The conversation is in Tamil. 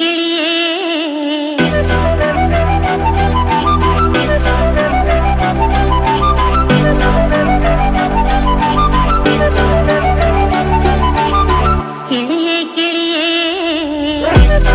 खिड़िए